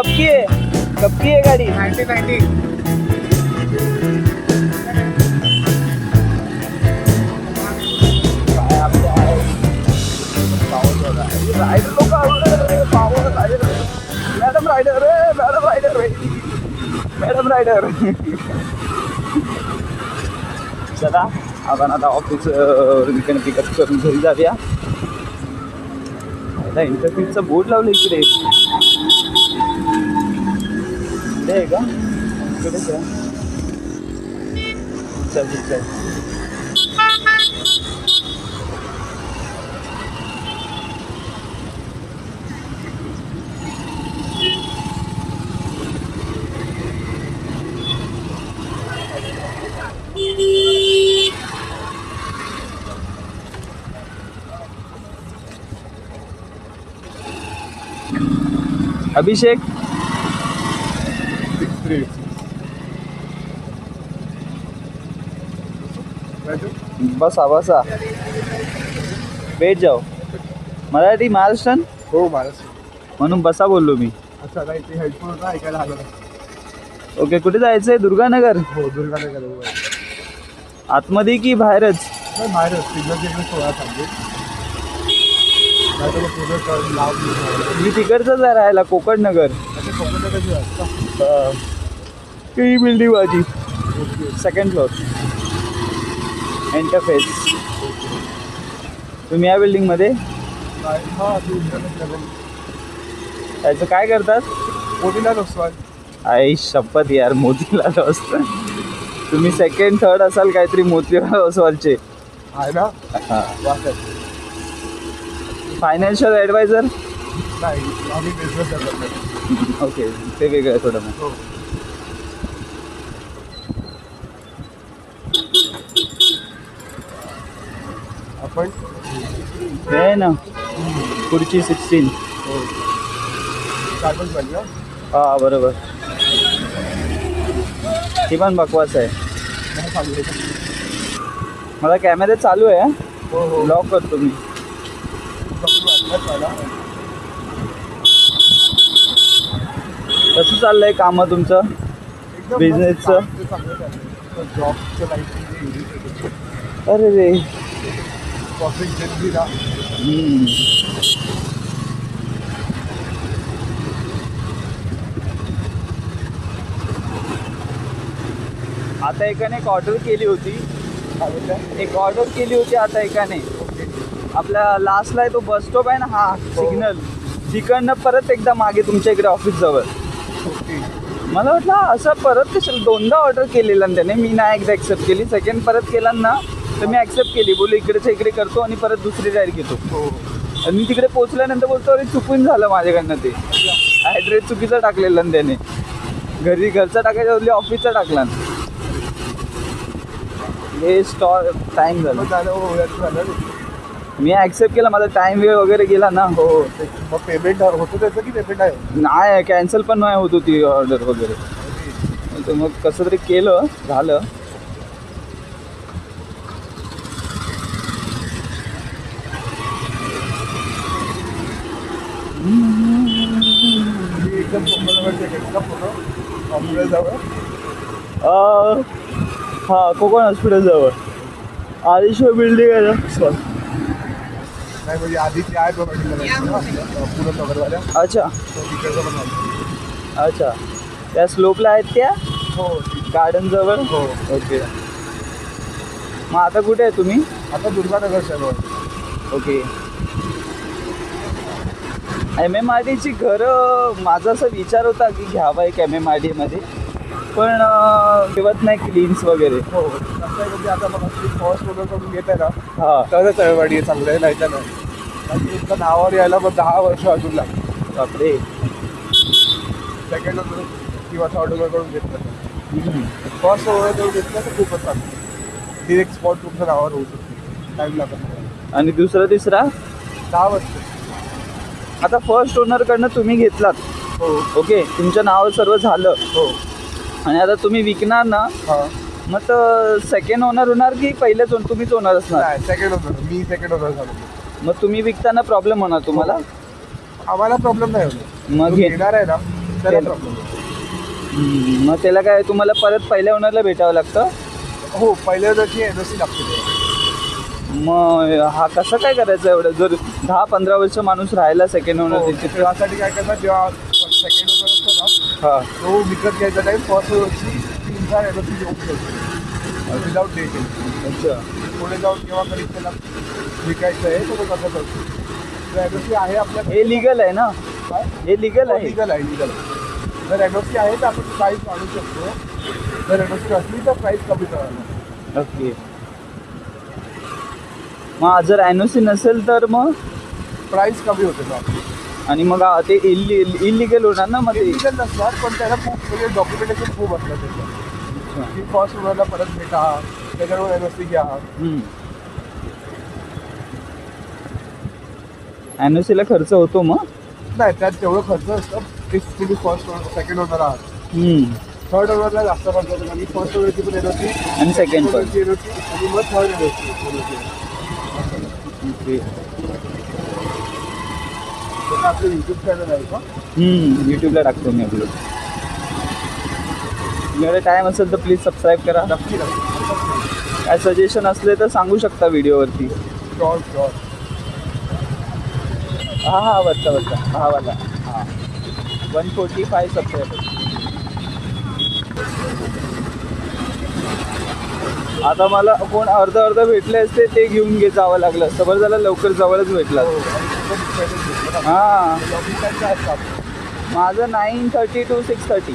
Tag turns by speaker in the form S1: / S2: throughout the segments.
S1: कब की है कब की है गाड़ी. रायडर लोक power rider madam rider madam rider madam rider चला आपण आता ऑफिस पिकअप करून घरी जाऊया. आता इंटरफिटचं बोर्ड लावलं इकडे. इकडे आहे का? इकडेच आहे चल चल. अभिषेक? बसा बसा भेट जाओ. मराठी महाराष्ट्रन
S2: हो महाराज
S1: म्हणून बसा बोललो मी.
S2: अच्छा नाही ते हेडफोन होता ऐकायला आलं नाही.
S1: ओके कुठे जायचंय? दुर्गानगर?
S2: हो दुर्गानगर.
S1: आतमध्ये की बाहेरच?
S2: बाहेरच. सोळा
S1: मी तिकडचंच आहे राहायला कोकण नगर ही बिल्डिंग माझी सेकंड फ्लोअर एंटरफेस तुम्ही या बिल्डिंगमध्ये
S2: हां
S1: त्याचं काय करतात?
S2: मोठीला नसतो
S1: आई शपथ यार मोतीलाल असतं तुम्ही सेकंड थर्ड असाल काहीतरी मोतीलाल oswalचे
S2: आहे ना?
S1: हां. फायनान्शियल ॲडवायझर
S2: नाही आम्ही बिझनेस डेव्हलपमेंट
S1: ओके ते वेगळं थोडं मग.
S2: आपण.
S1: हे आहे ना पुढची सिक्स्टीन
S2: हो चालूच पाहिजे ना
S1: हा बरोबर. ती पण बकवास आहे.
S2: नाही चालू आहे?
S1: मला कॅमेरा चालू आहे
S2: हो. हो
S1: लॉक करतो मी.
S2: मला.
S1: कसं चाललंय कामं तुमचं?
S2: एकदम
S1: Business
S2: मस्त
S1: चं?
S2: काम ते चांगलं चाललंय. तर जॉबचं लाईफ
S1: अरे रे.
S2: प्रॉफिट घेतली ना
S1: आता एकाने एक ऑर्डर केली होती. एक ऑर्डर केली होती आता एकाने.
S2: ओके
S1: आपल्या लास्टला आहे तो बस स्टॉप आहे ना हा सिग्नल तिकडनं परत एकदा मागे तुमच्या इकडे ऑफिस जवळ.
S2: ओके
S1: मला वाटलं असं परत कशाला दोनदा ऑर्डर केलेला ना त्याने. मी नाही एकदा एक्सेप्ट केली. सेकंड परत केला ना तर मी ॲक्सेप्ट केली. बोललो इकडेच्या इकडे करतो आणि परत दुसरी राईड घेतो.
S2: हो
S1: आणि मी तिकडे पोहोचल्यानंतर बोलतो अरे चुकून झालं माझ्याकडनं ते. ॲड्रेस चुकीचा टाकलेला त्याने. घरी घरचा टाकायच्या बदली ऑफिसचा टाकला. हे स्टॉ टाईम झाला.
S2: मग झालं हो याचं झालं.
S1: मी ॲक्सेप्ट केला माझा टाईम वेळ वगैरे गेला ना.
S2: हो मग पेमेंट होतं त्याचं की पेमेंट आहे?
S1: नाही कॅन्सल पण नाही होत होती ऑर्डर वगैरे. तर मग कसं तरी केलं झालं
S2: मी एकदम सोपं एकदम पूर्ण ऑफिसला जावं
S1: हा कोकण हॉस्पिटल जवळ. आदिश्वर बिल्डिंग आहे ना?
S2: नाही म्हणजे आहे बघा
S1: अच्छा. अच्छा. त्या स्लोपला आहेत त्या?
S2: हो.
S1: गार्डन जवळ?
S2: हो.
S1: ओके मग आता कुठे आहे तुम्ही?
S2: आता दुर्गानगर शहर
S1: ओके एम एम आर डीची घरं माझा असा विचार होता की घ्यावा एक एम एम आर डीमध्ये पण ठेवत नाही क्लीन्स वगैरे.
S2: हो आहे म्हणजे आता बघा फर्स्ट ओनर करून घेताय ना
S1: हां.
S2: तरच आहे चांगलं आहे नाही. तर नाही नावावर यायला मग दहा वर्ष अजून लागतात
S1: बापरे.
S2: सेकंड ओनर किंवा थर्ड ओनर करून घेतलं. फर्स्ट ओनर करून घेतलं तर खूपच चांगलं. डिरेक्ट स्पॉट तुमच्या नावावर होऊ शकते. टाईम लागत
S1: आणि दुसरा तिसरा?
S2: दहा वर्ष.
S1: आता फर्स्ट ओनरकडनं तुम्ही घेतलात.
S2: हो.
S1: ओके तुमच्या नावावर सर्व झालं.
S2: हो.
S1: आणि आता तुम्ही विकणार ना
S2: हां.
S1: मग तर सेकंड ओनर होणार की पहिलेच ओन तुम्हीच ओनर असणार?
S2: नाही सेकंड ओनर मी सेकंड ओनर झालो.
S1: मग तुम्ही विकताना प्रॉब्लेम होणार तुम्हाला?
S2: आम्हाला प्रॉब्लेम नाही होणार.
S1: मग घे
S2: घेणार आहे ना त्याला.
S1: हम्म, मग त्याला काय तुम्हाला परत पहिल्या ओनरला भेटावं लागतं?
S2: हो पहिल्या वर्षी एन लागते.
S1: मग हा कसं काय करायचं एवढं? जर दहा पंधरा वर्ष माणूस राहिला सेकंड ओनर
S2: हो, त्यासाठी काय करतात जेव्हा सेकंड ओनर असतो ना
S1: हा.
S2: तो विकत घ्यायचा टाईम फर्स्ट तीन चार शकतो विदाऊट
S1: अच्छा.
S2: पुढे जाऊन केव्हा कधी त्याला विकायचं आहे तो तसं करतो. आहे आपल्या
S1: हे लिगल आहे ना?
S2: काय?
S1: हे लिगल आहे.
S2: लिगल आहे लिगल जर एन सी आहे तर आपण प्राईस वाढू शकतो. जर एन सी असली तर प्राईस कमी करायला
S1: ओके मग जर एन ओ सी नसेल तर मग?
S2: प्राईस कमी होते ना
S1: आणि मग ते इलिगल होणार ना मग
S2: ते?
S1: ते
S2: लिगल नसणार पण त्याला खूप म्हणजे डॉक्युमेंटेशन खूप असतं त्याचं. की फर्स्ट ओनरला परत भेटा त्याच्यावर एन सी घ्या.
S1: एन ओ सीला खर्च होतो मग?
S2: नाही त्यात तेवढं खर्च असतं. तुम्ही फर्स्ट ओनर सेकंड ओनर आहात. थर्ड ओनरला जास्त खर्च होतो आणि फर्स्ट ओनरची पण एन सी
S1: आणि सेकंड पण.
S2: आणि मग थर्ड एन
S1: ओके
S2: आपलं युट्यूब चॅनल आहे का?
S1: यूट्यूबला टाकतो मी आपलं तुमच्याकडे टाईम असेल तर प्लीज सबस्क्राईब करा.
S2: नक्की
S1: काय सजेशन असले तर सांगू शकता व्हिडिओवरती
S2: शॉर शॉर
S1: हा हा वरचा वरचा. हा वाला. हां. वन फोर्टी फाय सबस्क्रायबर आता मला कोण अर्ध अर्ध भेटले असते ते घेऊन घे जावं लागलं. असतं बरं झालं लवकर जवळच भेटला.
S2: हो?
S1: माझं nine thirty to six thirty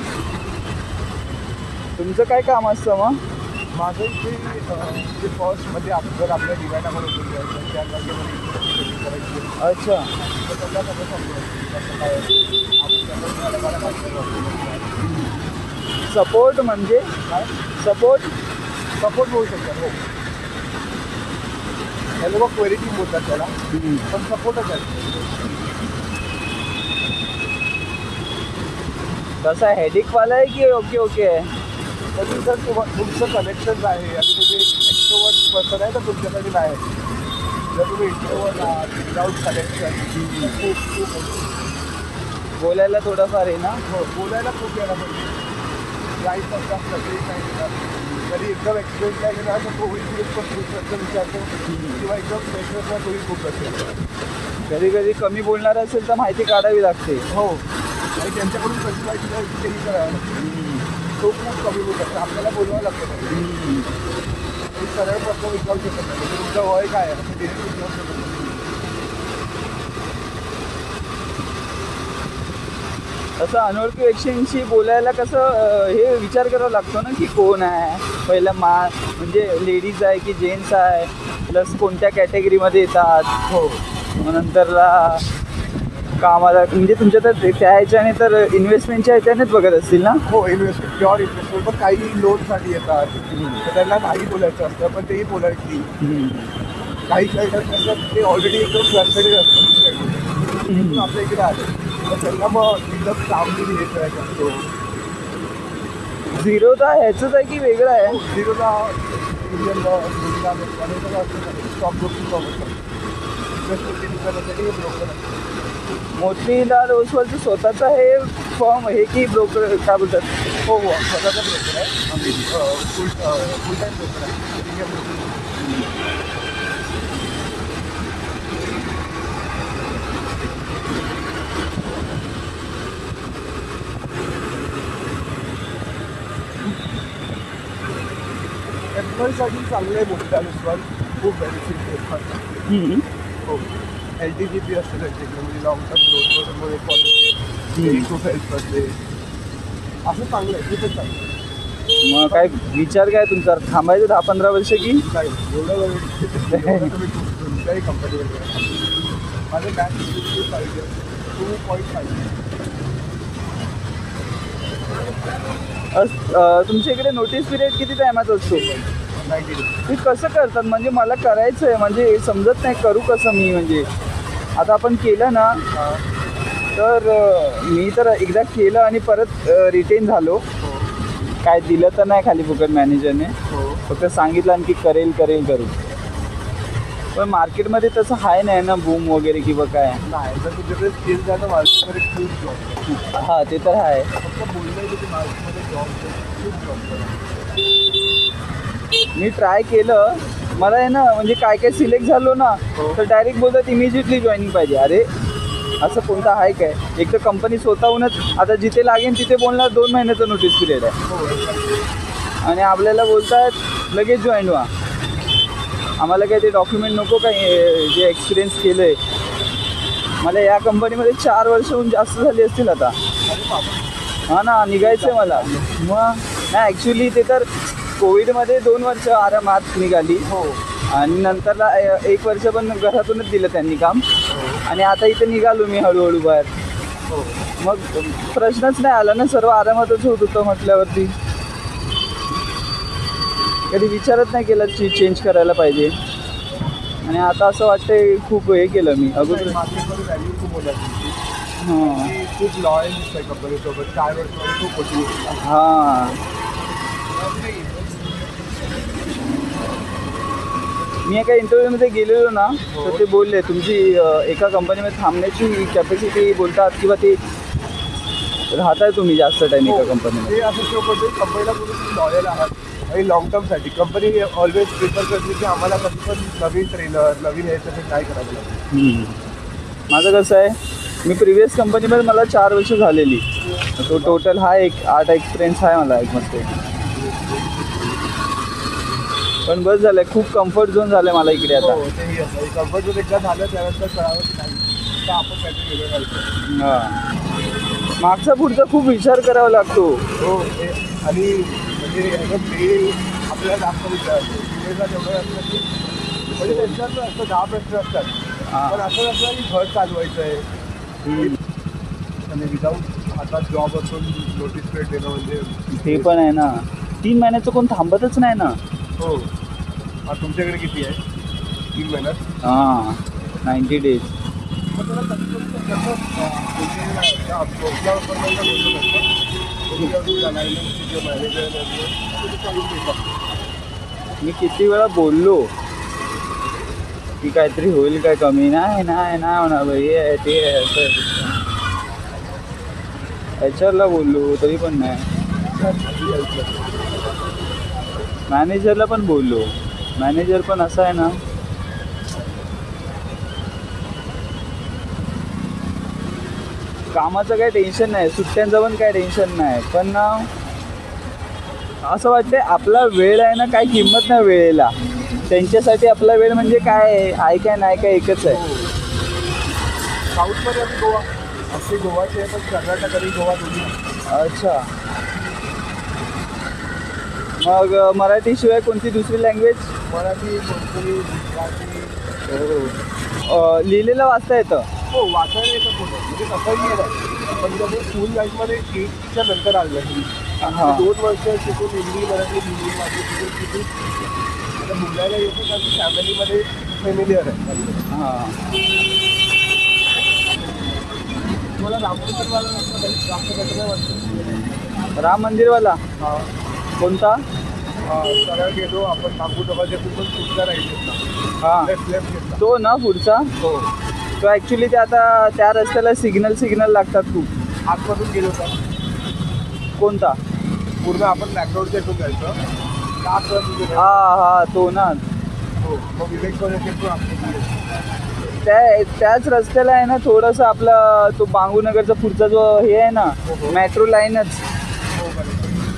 S1: तुमचं काय काम असतं मग?
S2: माझं जे फर्स्टमध्ये जर आपल्या करायची
S1: अच्छा. सपोर्ट म्हणजे?
S2: काय?
S1: सपोर्ट
S2: सपोर्ट होऊ शकतात हो. हे लोक क्वेरी टीम बोलतात त्याला. पण सपोर्टच आहे.
S1: तसा हेडिकवाला आहे की ओके ओके आहे?
S2: जर तुम्हा- तुमचं कनेक्शन आहे. आणि तुम्ही एक्स्ट्रोवर्ट पर्सन आहे तर तुमच्यासाठी नाही. जर तुम्ही इंट्रोवर्ट आहात विदाऊट कनेक्शन खूप खूप
S1: बोलायला थोडंफार आहे ना?
S2: हो बोलायला खूप यायला पाहिजे प्राईस असतात सगळी काही कधी एकदम एक्सपिरियन्स काय केला तर तो इन्क्रीज पण खूप प्रश्न विचारतो किंवा एकदम फ्रेशर्सला तोही खूप प्रश्न
S1: कधी कधी कमी बोलणार असेल तर माहिती काढावी लागते.
S2: हो. आणि त्यांच्याकडून कशी माहिती तेही करावं लागतं. तो खूप कमी बोलू शकतो आपल्याला बोलवावं लागतं. सरळ प्रश्न विचारू शकत नाही. तुमचं वय काय आहे? असं नाही.
S1: अनोळखी व्यक्तींशी बोलायला कसं हे विचार करावा लागतो ना की कोण आहे? पहिलं मा म्हणजे लेडीज आहे की जेंट्स आहे? प्लस कोणत्या कॅटेगरीमध्ये येतात?
S2: हो.
S1: नंतरला कामाला म्हणजे तुमच्या तर ते- त्या ह्याच्याने तर इन्व्हेस्टमेंटच्या ह्याच्यानेच बघत असतील ना?
S2: हो इन्व्हेस्टमेंट प्युअर इन्व्हेस्टमेंट पण काही लोनसाठी येतात. तर त्यांना नाही बोलायचं असतं पण तेही बोलायची. काही काही कसं ते ऑलरेडी एकदम असतात. आपल्या इकडे आले. त्यांना मग एकदम कामगिरी हे करायचं असतो
S1: झिरो तर ह्याचंच आहे की वेगळं आहे
S2: झिरोला इंडियन स्टॉक ब्रोकिंग इन्व्हेस्टमेंट हे ब्रोकर
S1: मोतीलाल ओसवालचं स्वतःचं हे फॉर्म हे की ब्रोकर काय बोलतात?
S2: हो हो. स्वतःचा ब्रोकर आहे. फुल फुल टाईम ब्रोकर आहे. एम्प्लॉईसाठी चांगलं आहे मोठी चालू खूप बेनिफिट. हो. एल टी जी पी असते म्हणजे लॉंग टर्म पॉलिसी तेही खूप हेल्प करते. असं चांगलं आहे खूपच चांगलं आहे.
S1: मग काय विचार काय तुमचा? थांबायचं दहा पंधरा वर्ष की?
S2: नाही एवढं वेळ एवढं तुम्ही खूप कोणत्याही कंपनीवर करा माझं बँक टू पॉईंट
S1: अं, तुमच्या इकडे नोटीस पिरियड किती टायमाचा असतो? ते कसं करतात? म्हणजे मला करायचं आहे म्हणजे समजत नाही करू कसं मी म्हणजे. आता आपण केलं ना तर मी तर एकदा केलं आणि परत रिटेन झालो.
S2: हो
S1: काय दिलं तर नाही खाली फुकट मॅनेजरने
S2: हो.
S1: फक्त सांगितलं आणखी करेल करेल करू पण मार्केटमध्ये तसं आहे नाही ना बूम वगैरे किंवा काय. हा ते तर आहे. मी ट्राय केलं. मला आहे ना म्हणजे काय काय सिलेक्ट झालो ना
S2: हो.
S1: तर डायरेक्ट बोलतात इमिजिएटली जॉईनिंग पाहिजे. अरे असं कोणतं आहे काय? एक तर कंपनी स्वतःहूनच आता जिथे लागेल तिथे बोलणार दोन महिन्याचा नोटीस पिरियड आहे.
S2: हो.
S1: आणि आपल्याला बोलतात लगेच जॉईन व्हा. आम्हाला काय ते डॉक्युमेंट नको काय जे एक्सपिरियन्स केलं आहे मला या कंपनीमध्ये चार वर्षहून जास्त झाली असतील आता. हां ना निघायचं आहे मला मग नाही ॲक्च्युली ते तर कोविडमध्ये दोन वर्ष आरामात निघाली.
S2: हो.
S1: आणि नंतरला अ, एक वर्ष पण घरातूनच दिलं त्यांनी काम. आणि आता इथे निघालो मी हळूहळू बाहेर.
S2: हो.
S1: मग प्रश्नच नाही आला ना सर्व आरामातच होत होतं म्हटल्यावरती. कधी विचारच नाही केला ची चेंज करायला पाहिजे. आणि आता असं वाटतंय खूप हे केलं मी. अगोदर
S2: मार्केटमध्ये व्हॅल्यू खूप तुमची
S1: हां.
S2: ती खूप लॉयल आहे कंपनीसोबत चार वर्षामध्ये खूप.
S1: हां. मी एका इंटरव्ह्यूमध्ये गेलेलो ना तर ते बोलले तुमची एका कंपनीमध्ये थांबण्याची कॅपॅसिटी बोलतात किंवा ते राहताय तुम्ही जास्त टाईम एका कंपनीमध्ये
S2: ते असं शो करतो कंपनीला तुम्ही लॉयल आहात. आणि लॉंग टर्मसाठी कंपनी ऑलवेज प्रिफर करते की आम्हाला कधी पण नवीन ट्रेनर नवीन याच्यासाठी काय करावं.
S1: माझं कसं आहे मी प्रिव्हियस कंपनीमध्ये मला चार वर्ष झालेली. तो टोटल हा एक आठ एक्सपिरियन्स आहे मला एक मस्त पण बस झालं खूप कम्फर्ट झोन झालं मला इकडे आता.
S2: हो कम्फर्ट झोन एकदा झालं त्यानंतर कळावं की नाही. आपण काहीतरी वेगळं करतो
S1: हां. मागचा पुढचा खूप विचार करावा लागतो.
S2: हो आणि म्हणजे आपल्याला जास्त विचार असतो. तेवढं असतं की म्हणजे त्यांच्यात असं दहा प्रश्न असतात. पण असं नसतं की घर चालवायचं आहे. आणि विदाऊट हातात जॉब असून नोटीस पिरियड देणं म्हणजे
S1: ते पण आहे ना. तीन महिन्याचं कोण थांबतच नाही ना.
S2: हो. हा तुमच्याकडे किती आहे? तीन महिन्यात?
S1: हां नाईन्टी डेज
S2: मग त्याला कसं- कसं, अं, त्या पोस्टाबद्दल बोलू शकतो. तुम्ही जर त्या linemanचे जे manager आहेत, ते चालून देतात.
S1: मी किती वेळा बोललो की काहीतरी होईल काय कमी? नाही नाही नाही होणार बाई हे आहे, ते आहे, असं आहे, आहे. HR बोललो तरी पण नाही. मॅनेजरला पण बोललो. मॅनेजर पण असं आहे ना. कामाचं काही टेन्शन नाही. सुट्ट्यांचं पण काही टेन्शन नाही. पण ना असं वाटतंय आपला वेळ आहे ना काय किंमत नाही वेळेला. त्यांच्यासाठी आपला वेळ म्हणजे काय आहे? काय नाही काय एकच आहे.
S2: साऊथमध्ये गोवा असे गोवाचे पण कर्नाटक आणि गोवा दोन्ही
S1: अच्छा. मग मराठीशिवाय कोणती दुसरी लँग्वेज
S2: मराठी कोणतरी गुजराती
S1: लिहिलेलं वाचता येतं.
S2: हो वाचायला येतं पुढं. म्हणजे तसंही येतं पण जर स्कूल लाईफमध्ये एटच्या नंतर आलं
S1: हां.
S2: दोन वर्ष शिकून हिंदी मराठी हिंदी मराठी शिकून शिकून आता बोलायला येतं कारण फॅमिलीमध्ये फेमिलियर आहे.
S1: हां.
S2: मला नाही वाटतं?
S1: राम मंदिरवाला
S2: हा.
S1: कोणता?
S2: सरळ गेलो आपण नागपूर दोघांच्या पण पुढचा राहील घेतला
S1: हां.
S2: लेफ्ट लेफ्ट घेतला.
S1: तो ना पुढचा?
S2: हो.
S1: तो ॲक्च्युली ते आता त्या रस्त्याला सिग्नल सिग्नल लागतात खूप.
S2: आतमधून गेलो होता.
S1: कोणता?
S2: पूर्ण आपण त्या आतमधून गेलो.
S1: हा हा तो ना.
S2: हो मग विवेक
S1: त्या त्याच रस्त्याला आहे ना थोडंसं आपला तो बांगूनगरचा पुढचा जो हे आहे ना
S2: हो, हो.
S1: मेट्रो लाईनच
S2: हो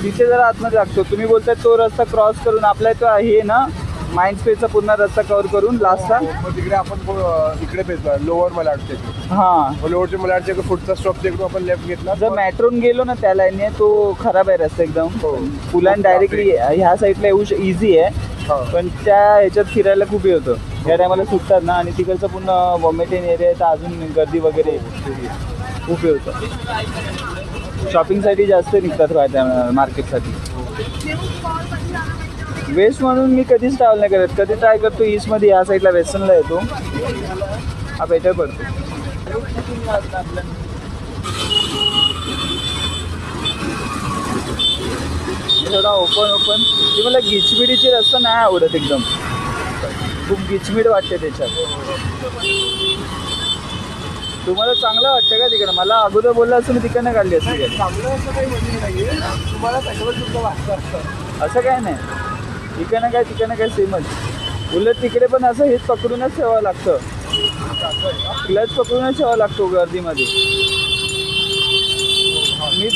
S1: तिथे जरा आतमध्ये लागतो. तुम्ही बोलताय तो रस्ता क्रॉस करून आपला तो हे ना माइंड स्पेसचा पूर्ण रस्ता कव्हर करून लास्टला
S2: हो, मग तिकडे आपण पो- अं, इकडे पेचलो लोअर मलाडच्या इकडे
S1: हां.
S2: मग लोअरच्या मलाडच्या इकडे पुढचा स्टॉप तिकडून आपण लेफ्ट घेतला.
S1: जर मेट्रोन गेलो ना त्या लाईनने तो खराब आहे रस्ता एकदम.
S2: हो.
S1: पुलान डायरेक्टली ह्या साईडला येऊ इझी आहे.
S2: हा.
S1: पण त्या ह्याच्यात फिरायला खूप हे होतं. या टायमाला सुटतात ना आणि तिकडचं पूर्ण वॉमेटेन एरिया आहे तर अजून गर्दी वगैरे खूप हे होतं. शॉपिंगसाठी जास्त निघतात बा त्या मार्केटसाठी वेस्ट म्हणून मी कधीच ट्रॅव्हल नाही करत. कधी ट्राय करतो ईस्टमध्ये या साईडला वेस्टर्नला येतो. हा बेटर पडतो. थोडा ओपन ओपन ती मला गिचमिडीची रस्ता नाही आवडत एकदम. खूप गिचमिड वाटते त्याच्यात. तुम्हाला चांगलं वाटतं का तिकडे? मला अगोदर बोलला असं मी तिकडनं काढली असती.
S2: नाही. चांगलं असं काही म्हणजे नाहीये. तुम्हाला त्याच्यावर तुमचं वाटतं असतं.
S1: असं काय नाही. इकडनं काय तिकडनं काय सेमच उलट तिकडे पण असं हेच पकडूनच ठेवावं लागतं. क्लच पकडूनच ठेवावं लागतो गर्दीमध्ये. मीच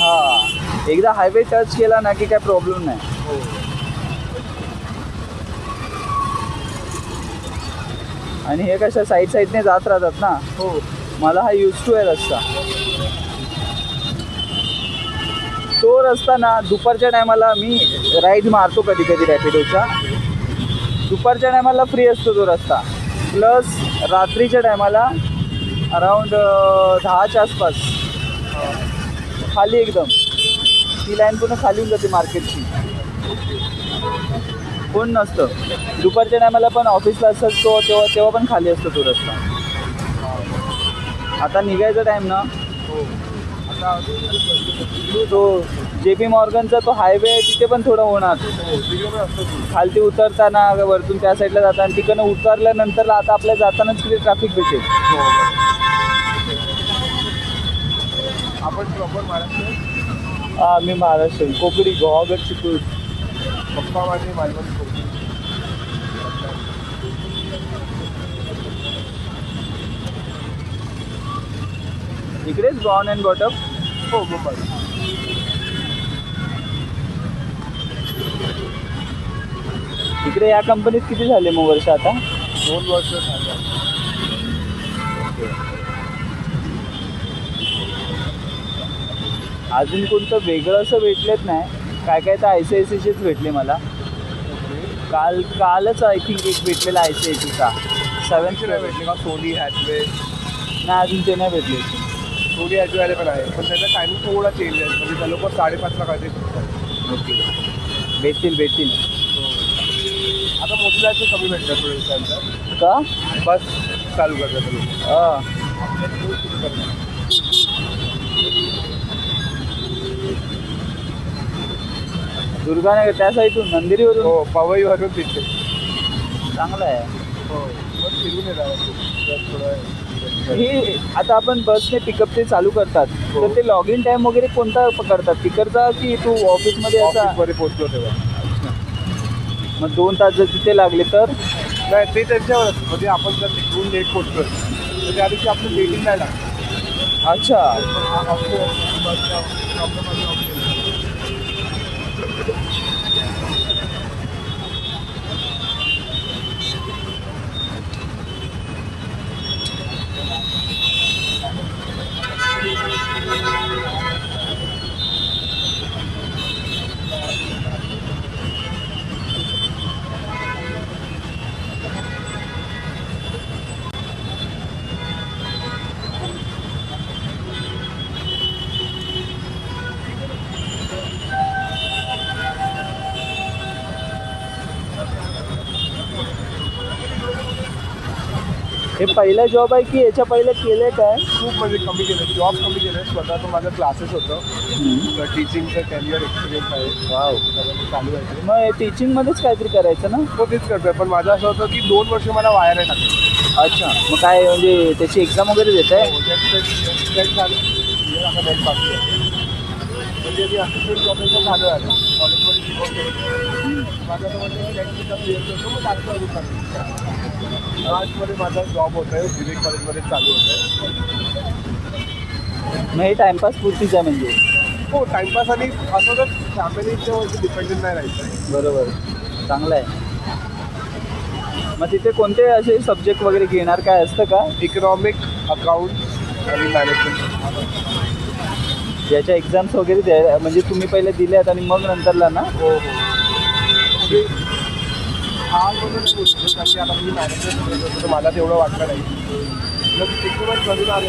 S1: हा. एकदा हायवे टच केला ना की काय प्रॉब्लेम नाही. आणि हे कशा साईड साईडने जात राहतात ना
S2: हो.
S1: मला हा यूज टू आहे रस्ता. तो रस्ता ना दुपारच्या टायमाला मी राईड मारतो कधी कधी रॅपिडोच्या दुपारच्या टायमाला फ्री असतो तो रस्ता. प्लस रात्रीच्या टायमाला अराऊंड दहाच्या आसपास. खाली एकदम. ती लाईन पूर्ण खाली होऊन जाते मार्केटची कोण नसतं. दुपारच्या टायमाला पण ऑफिसला असतात तो तेव्हा तेव्हा पण खाली असतो तो रस्ता. आता निघायचा टाईम ना. तो जे पी मॉर्गनचा तो हायवे आहे तिथे पण थोडं होणार.
S2: असतं.
S1: खालती उतरताना वरतून त्या साईडला जाताना तिकडनं उतरल्यानंतर आता आपल्या जातानाच किती ट्रॅफिक भेटेल.
S2: आपण प्रॉपर महाराष्ट्र?
S1: हा मी महाराष्ट्र कोकडी गोवागड चिपळूण
S2: पप्पा माझे मालवण.
S1: इकडेच ब्रॉन अँड बॉटम
S2: हो मुंबई.
S1: इकडे या कंपनीत किती झाले मग वर्ष आता?
S2: दोन वर्ष झालं.
S1: अजून कोणतं वेगळं असं भेटलेच नाही? काय काय तर आय सी आय सीचेच भेटले मला. काल कालच आय थिंक एक भेटलेला आय सी आय सीचा सेवन
S2: नाही भेटले का? सोनी हॅथवे
S1: नाही अजून ते नाही भेटले.
S2: सोनी हॅथवेवाले पण आहे पण त्याचा टायमिंग थोडा चेंज आहे. म्हणजे त्या लोक साडेपाचला सुटतात.
S1: ओके. भेटतील भेटतील.
S2: आता मोठीलाचे कमी भेटतात थोडे दिवसांचं
S1: का?
S2: बस चालू करतात.
S1: हा. दुर्गानगर त्या साईडून नंदिरीवरून
S2: हो पवईवरून तिथे
S1: चांगलं आहे
S2: हो फिरून येणार थोडं
S1: हे आता आपण बसने पिकअप ते चालू करतात
S2: हो.
S1: तर ते लॉग इन टाइम वगैरे कोणता पकडतात तिकडचा की तू ऑफिसमध्ये असा
S2: ऑफिसमध्ये पोहोचलो तेव्हा
S1: मग दोन तास जर तिथे लागले तर
S2: नाही ते त्यांच्यावर म्हणजे आपण जर तिकडून लेट पोहोचलो तर त्या दिवशी आपलं लेटिंग नाही लागतं
S1: अच्छा Thank you. हे पहिला जॉब आहे की याच्या पहिले केलंय काय?
S2: खूप म्हणजे कमी केलं जॉब कमी केलं स्वतःचं माझं क्लासेस होतं. तर टीचिंगचं कॅरियर एक्सपिरियन्स आहे.
S1: वाव
S2: तर चालू आहे.
S1: मग टीचिंग मध्येच काहीतरी करायचं ना?
S2: हो तेच करतोय. पण माझं असं होतं की दोन वर्ष मला वाया नाही टाकलं
S1: अच्छा. मग काय म्हणजे त्याची एक्झाम वगैरे देत आहे?
S2: हो. म्हणजे झालो आहे माझं आर्ट्समध्ये माझा जॉब होत आहे विवेक कॉलेजमध्ये चालू होत आहे
S1: मग हे टाइमपास पुरतीच आहे म्हणजे?
S2: हो टाइमपास आणि असं तर फॅमिलीच्या वरती डिपेंडेंट नाही राहायचं.
S1: बरोबर. चांगलं आहे. मग तिथे कोणते असे सब्जेक्ट वगैरे घेणार काय असतं का?
S2: इकॉनॉमिक अकाउंट आणि मॅनेजमेंट
S1: याच्या एक्झाम्स वगैरे द्याय म्हणजे तुम्ही पहिले दिल्यात आणि मग नंतरला ना?
S2: हो हो. म्हणजे आजमध्ये नाही बोलू कारण की आता मी मॅनेजर करत मला तेवढं वाटलं नाही. मग तिकडूनच घडून आले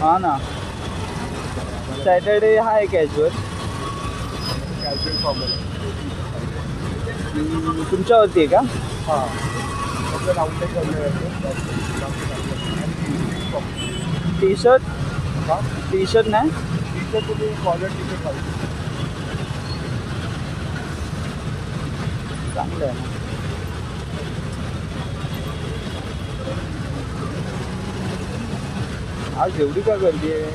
S2: हा ना. सॅटर्डे आहे कॅज्युअल फॉर्मल
S1: तुमच्यावरती आहे का?
S2: हां.
S1: टी शर्ट
S2: हां?
S1: टी शर्ट नाही?
S2: टी शर्ट तुम्ही कॉलर टी शर्ट
S1: चांगलं आहे आज एवढी का गर्दी आहे?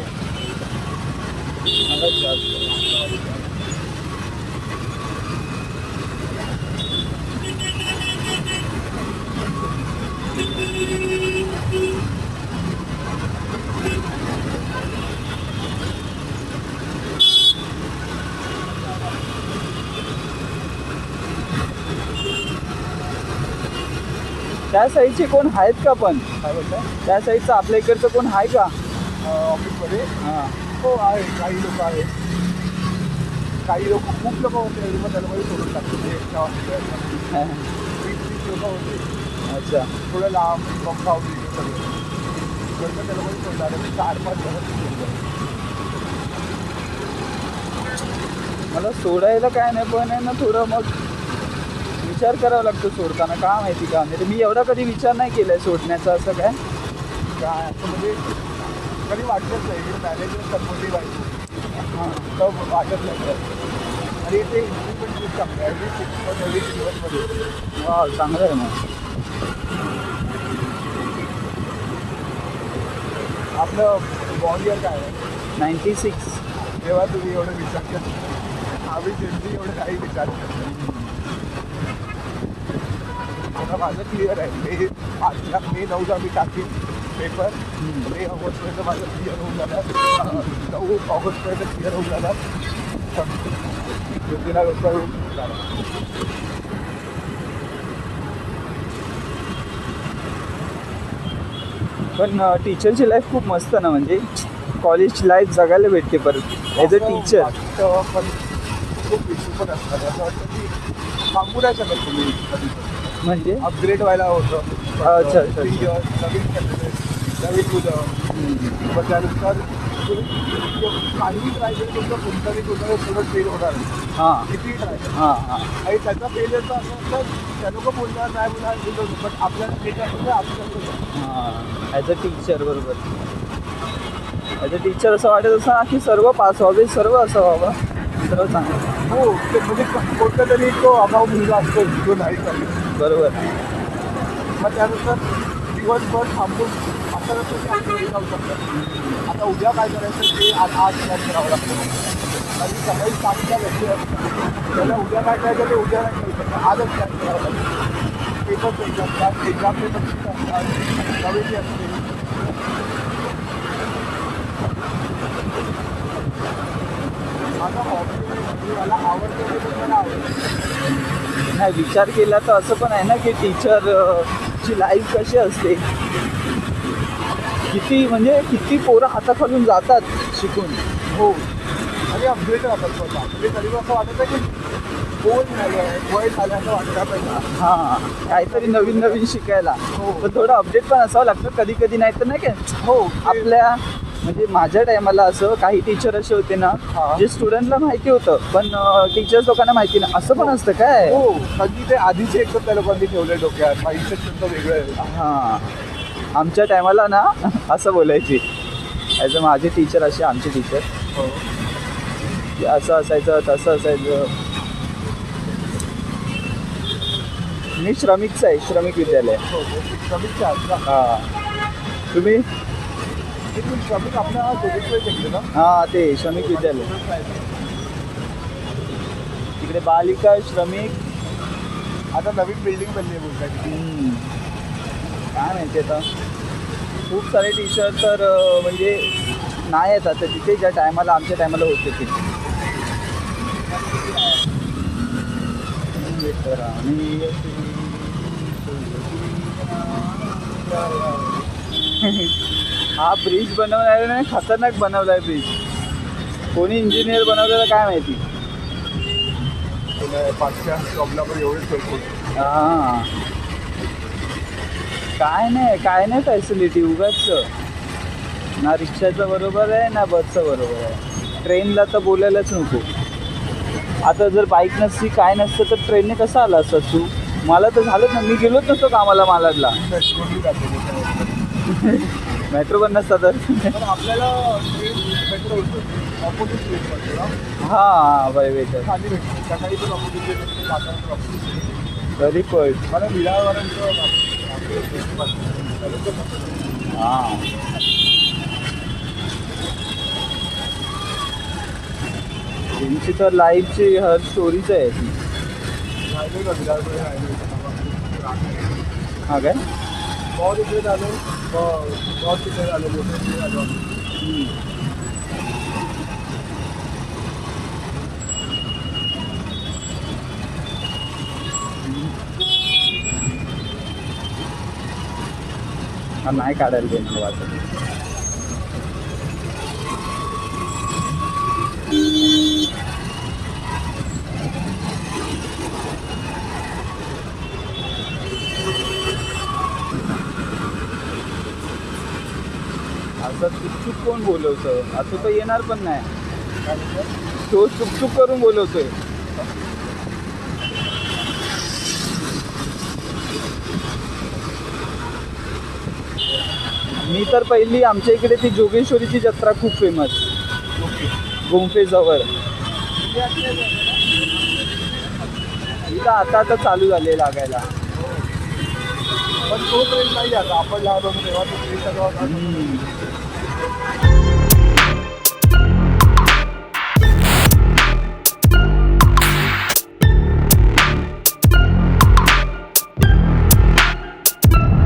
S1: त्या साईडचे कोण आहेत का पण?
S2: काय बोलताय
S1: त्या साईडचं आपल्या इकडचं कोण आहे का?
S2: ऑफिसमध्ये?
S1: हां.
S2: हो आहे. काही लोक आहेत. काही लोक खूप लोक होते. मग त्याला मध्ये सोडून वीस लोक होते.
S1: अच्छा.
S2: थोडं लांब पंखा होती सगळे. नंतर त्याला मध्ये सोडणार चार पाच जण
S1: मला सोडायला काय नाही पण आहे ना थोडं मग विचार करावा लागतो सोडताना का माहिती का? म्हणजे मी एवढा कधी विचार नाही केलाय सोडण्याचा असं काय?
S2: काय असं म्हणजे कधी वाटलंच नाही मॅनेजर सपोर्टिव्ह आहे.
S1: हां.
S2: वाटत नाही. आणि ते खूप चांगलं आहे सिक्स दिवसमध्ये
S1: वा चांगलं आहे मग.
S2: आपलं बॉल इयर काय आहे?
S1: नाईन्टी सिक्स
S2: तेव्हा तुम्ही एवढं विचार करता आम्ही एवढं काही विचार करत नाही. आता माझं क्लिअर आहे. मे आजच्या मे नऊला मी टाकीन पेपर मे ऑगस्टपर्यंत माझं क्लिअर होऊन जाणार. नऊ ऑगस्टपर्यंत क्लिअर होऊन जाणार. ऑगस्ट होऊन जाणार.
S1: पण टीचरची लाईफ खूप मस्त ना म्हणजे? कॉलेज लाईफ जगायला भेटते परत. ॲज अ टीचर
S2: पण खूप इश्यू पण असतात असं वाटतं की थांबू नाही शकत तुम्ही.
S1: म्हणजे
S2: अपग्रेड व्हायला होतं.
S1: अच्छा,
S2: नवीन candidate, नवीन मुलं मग त्यानुसार काहीही ट्राय फेल होणार. नाही.
S1: हां.
S2: किती ट्राय
S1: हां हां.
S2: आणि त्याचा फेलियरचा असं असतं त्या लोक बोलणार नाही बोलणार बट आपल्याला ते काय आपल्याला
S1: हां. ॲज अ टीचर बरोबर. ॲज अ टीचर असं वाटत असं की सर्व पास व्हावे सर्व असं व्हावं. सर्व चांगलं.
S2: हो ते म्हणजे कोणता तरी तो अभाव मुलगा असतो जो नाही चालू
S1: बरोबर.
S2: मग त्यानंतर दिवसभर थांबून आता नसतं जाऊ शकतात आता उद्या काय करायचं ते आज आज प्लॅन करावं लागतं. आणि सकाळी सातच्या व्यक्ती असतात त्याला उद्या काय करायचं ते उद्या नाही करू शकतो आजच प्लॅन करावं लागतं. पेपर एक्झाम असतात एक्झाम पेपर असतात नवीन असते माझा हॉबी मला आवडतं ते मला आवडतं
S1: नाही विचार केला तर असं पण आहे ना की टीचर ची लाईफ कशी असते? किती म्हणजे किती पोरं हाताखालून जातात शिकून?
S2: हो. आणि अपडेट राहतात स्वतः. म्हणजे तरी असं वाटतं की झालं वय झालं असं वाटतं पाहिजे
S1: हां काहीतरी नवीन नवीन शिकायला.
S2: हो.
S1: पण थोडं अपडेट पण असावं लागतं. कधी कधी नाही तर नाही काय
S2: हो.
S1: आपल्या म्हणजे माझ्या टायमाला असं काही टीचर असे होते ना. जे स्टुडंटला माहिती होतं पण टीचर्स लोकांना माहिती नाही असं पण असतं काय
S2: हो की ते आधीचे एकदम त्या लोकांनी ठेवले डोक्यात त्यांचं वेगळं आहे
S1: हा आमच्या टायमाला ना असं बोलायची ॲज अ माझे टीचर असे आमचे टीचर
S2: हो.
S1: की असं असायचं तसं असायचं मी श्रमिकचं आहे श्रमिक विद्यालय
S2: हो, हो. का?
S1: हा तुम्ही हा ते श्रमिक विद्यालय. तिकडे बालिका श्रमिक.
S2: आता नवीन बिल्डिंग बनली आहे.
S1: काय माहिती आता. खूप सारे टी शर्ट तर म्हणजे नाही आहेत आता. तिथे ज्या टायमाला आमच्या टायमाला होते तिथे हा ब्रिज बनवणाऱ्याने खतरनाक बनवलाय ब्रिज. कोणी इंजिनियर बनवलेलं काय माहिती?
S2: पाचशा एवढेच
S1: हा. काय नाही काय नाही फॅसिलिटी उगाच. ना रिक्षाचं बरोबर आहे ना बसचं बरोबर आहे. ट्रेनला तर बोलायलाच नको. आता जर बाईक नसती काय नसतं तर ट्रेनने कसं आला असतं तू? मला तर झालंच ना मी गेलोच नसतो कामाला मालाडला. मेट्रो पण नसता तर.
S2: पण आपल्याला मेट्रो ऑपोजिट
S1: हा
S2: पण.
S1: तरी
S2: मला
S1: हां. त्यांची तर लाईफची हर स्टोरीच आहे. ती
S2: राहिलो का विरारमध्ये राहिलो
S1: हा काय
S2: बहुत इकडे झालो बहुत तिकडे झालो मोठे तिकडे झालो
S1: हा। नाही काढायला देणार वाटत असं चुकचुक कोण बोलवतं असं तर येणार पण नाही? तो चुकचुक करून बोलवतोय. मी तर पहिली आमच्या इकडे ती जोगेश्वरीची जत्रा खूप फेमस गुंफेजवळ इथं आता आता चालू झाले लागायला.
S2: पण तो ट्रेन नाही आता. आपण होतो तेव्हा तो ट्रेन.